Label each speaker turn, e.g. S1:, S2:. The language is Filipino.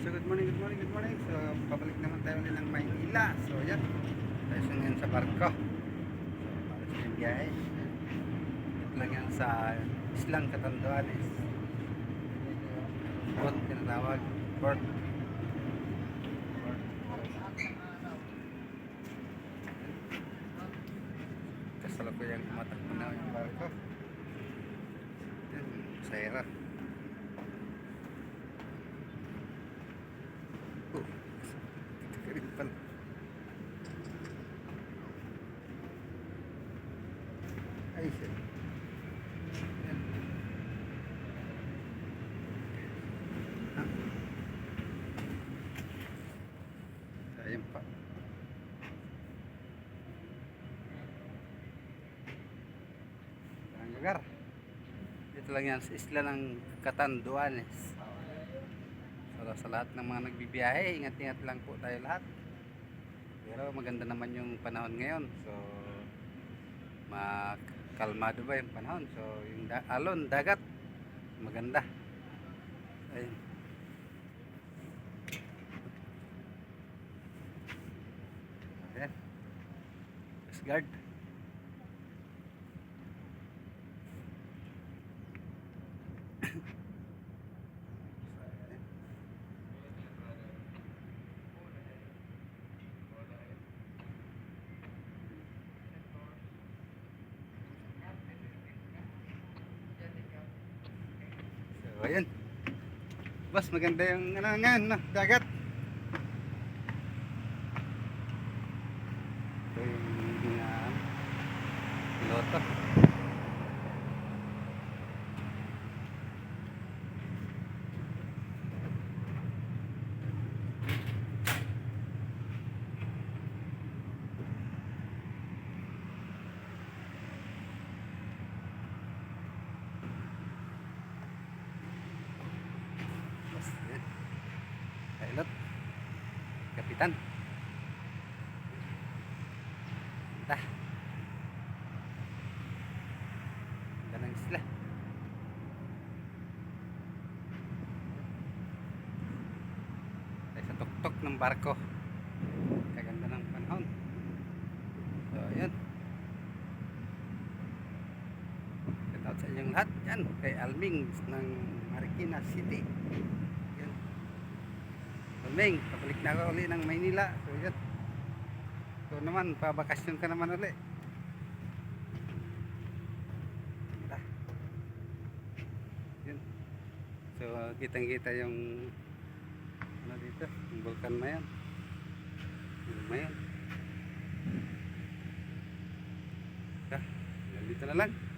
S1: So good morning, good morning, good morning. So pabalik naman tayo ulit ng Maynila. So yan, tayo sa ngayon sa barko. So para sa yung biyahe. Ito lang yan sa Islang Catanduanes. Port, tinatawag. Port. Kasalukuyang tumatakbo na yung barko. Yan, Saira. Oh, Ay, shit. Yan. Ah. Sayang pa. Ang lugar. Dito lang yan sa isla ng Catanduanes. So, sa lahat ng mga nagbibiyahe, ingat-ingat lang po tayo lahat. Pero maganda naman yung panahon ngayon. So, makalmado ba yung panahon? So, yung da- alon, dagat, maganda. Ayun. Coast Guard. So, ayan. Boss, maganda yung ano ngayon, no? dagat. Ito yung mga piloto. Kapitan. Dah. Ganang sila. Tayo sa tuktok ng barko. Kaganda ng panahon. So, ayan. Shout out sa inyong lahat. Yan, kay Alming ng Marikina City. Alming, pabalik na ako uli ng Maynila. So, yan. So naman, pabakasyon ka naman uli. Ganda. Yun. So, kitang-kita yung ano dito, yung vulkan na yan. Yung na yan. Nandito na lang.